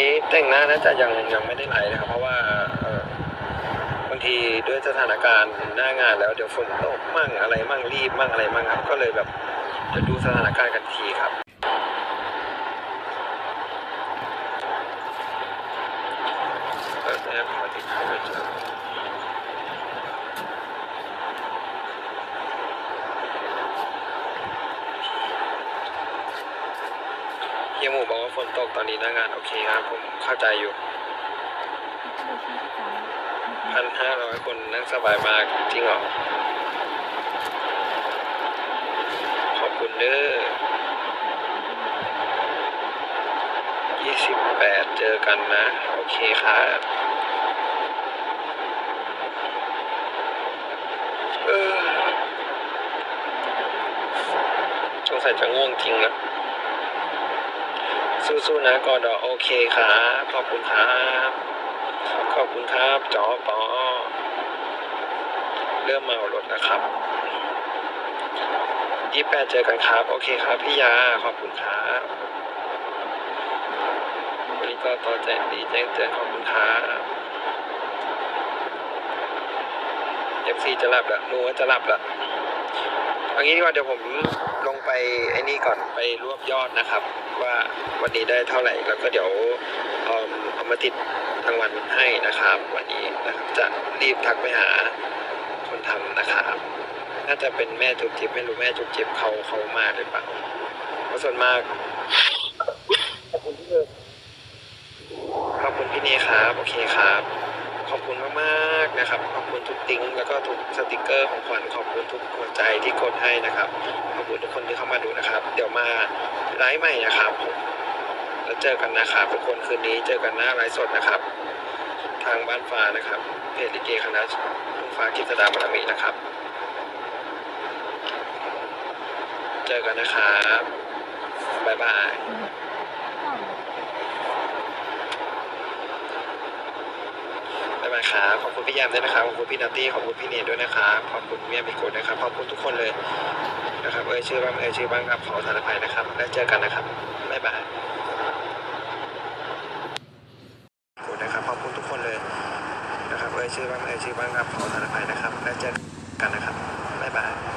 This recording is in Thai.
ฟ์แต่งหน้าน่าจะยังยังไม่ได้ไลฟ์นะครับ เพราะว่าบางทีด้วยสถานการณ์หน้างานแล้วเดี๋ยวฝนตกมั่งอะไรมั่งรีบมั่งอะไรมั่งครับ ก็เลยแบบจะดูสถานการณ์กันทีครับ เปิดแอปมาติดเข้าไปเจอ เฮียหมูบอกว่าฝนตกตอนนี้หน้างานโอเคครับผมเข้าใจอยู่พันห้าร้อยคนนั่งสบายมากจริงเหรอ ขอบคุณเด้อยี่สิบแปดเจอกันนะ โอเคครับเออสงสัยจะง่วงจริงนะ สู้ๆนะกอดอโอเคครับขอบคุณครับ ขอบคุณครับจอปอเริ่มเมารถแล้วครับยี่แปดเจอกันครับ โอเคครับพี่ยาขอบคุณครับวันนี้ก็ต่อแจ้งดีแจ้งเตือนขอบคุณครับเอฟซีจะหลับละนูว่าจะหลับละ เอางี้ดีกว่าเดี๋ยวผมลงไปไอ้นี่ก่อนไปรวบยอดนะครับ ว่าวันนี้ได้เท่าไหร่แล้วก็เดี๋ยวเอาเอามาติดรางวัลให้นะครับ วันนี้นะครับจะรีบทักไปหาคนทำนะครับ น่าจะเป็นแม่จุ๊บจิ๊บไม่รู้แม่จุ๊บจิ๊บเขาเขามาหรือเปล่าเพราะส่วนมากขอบคุณพี่เอขอบคุณพี่เนครับโอเคครับ ขอบคุณมากๆ นะครับ ขอบคุณทุกติ้งแล้วก็ทุกสติกเกอร์ของขวัญขอบคุณทุกหัวใจที่กดให้นะครับ ขอบคุณทุกคนที่เข้ามาดูนะครับ เดี๋ยวมาไลฟ์ใหม่นะครับแล้วเจอกันนะครับทุกคนคืนนี้เจอกันหน้าไลฟ์สดนะครับ ทางบ้านฟ้านะครับเพจลิเกคณะทุ่งฟ้ากิจดาบารมีนะครับ เจอกันนะครับบ๊ายบาย บ๊ายบายครับ ขอบคุณพี่แยมด้วยนะครับขอบคุณพี่นัตตี้ขอบคุณพี่เนยด้วยนะครับขอบคุณเมียมิโกดนะครับขอบคุณทุกคนเลยนะครับเอ่ยชื่อบ้างเอ่ยชื่อบ้างครับขอสานอภัยนะครับแล้วเจอกันนะครับบ๊ายบายขอบคุณนะครับขอบคุณทุกคนเลยนะครับเอ่ยชื่อบ้างเอ่ยชื่อบ้างครับขอสานอภัยนะครับแล้วเจอกันนะครับบ๊ายบาย